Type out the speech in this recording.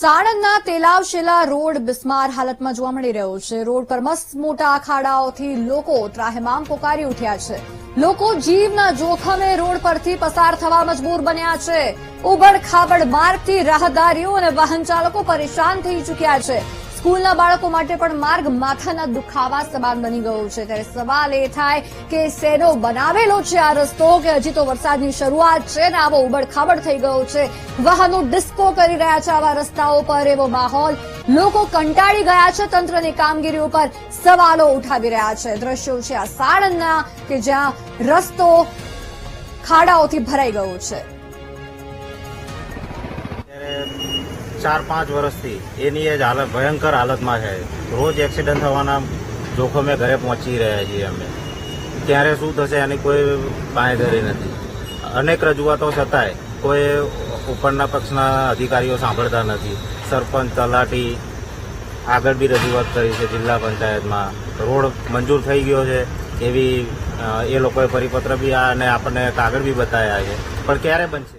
સાણંદના તેલાવશેલા road બિસ્માર હાલતમાં જોવા મળી રહ્યો છે. રોડ પર મસ્ત મોટા અખાડાઓથી લોકો ત્રાહેમામ પોકારી ઉઠ્યા છે. લોકો જીવના જોખમે રોડ પરથી પસાર થવા મજબૂર બન્યા છે. ઉબડ ખાબડ માર્ગથી રાહદારીઓ અને વાહન ચાલકો પરેશાન થઈ ચૂક્યા છે. સ્કૂલના બાળકો માટે પણ માર્ગ માથાના દુખાવા સમાન બની ગયો છે. ત્યારે સવાલ એ થાય કે શેનો બનાવેલો છે આ રસ્તો કે હજી તો વરસાદની શરૂઆત છે ને આવો ઉબડ ખાબડ થઈ ગયો છે. વાહનો ડિસ્કો કરી રહ્યા છે આવા રસ્તાઓ પર એવો માહોલ. લોકો કંટાળી ગયા છે તંત્રની કામગીરી ઉપર સવાલો ઉઠાવી રહ્યા છે. દ્રશ્યો છે આ સાણંદના કે જ્યાં રસ્તો ખાડાઓથી ભરાઈ ગયો છે. ચાર પાંચ વર્ષથી એની જ હાલત, ભયંકર હાલતમાં છે. રોજ એક્સિડન્ટ થવાના જોખમે ઘરે પહોંચી રહ્યા છીએ અમે. ક્યારે શું થશે એની કોઈ બાંયધરી નથી. અનેક રજૂઆતો છતાંય કોઈ ઉપરના પક્ષના અધિકારીઓ સાંભળતા નથી. સરપંચ, તલાટી આગળ બી રજૂઆત કરી છે જિલ્લા પંચાયતમાં. રોડ મંજૂર થઈ ગયો છે એવી એ લોકોએ પરિપત્ર બી અને આપણને કાગળ બી બતાવ્યા છે. પણ ક્યારે બનશે?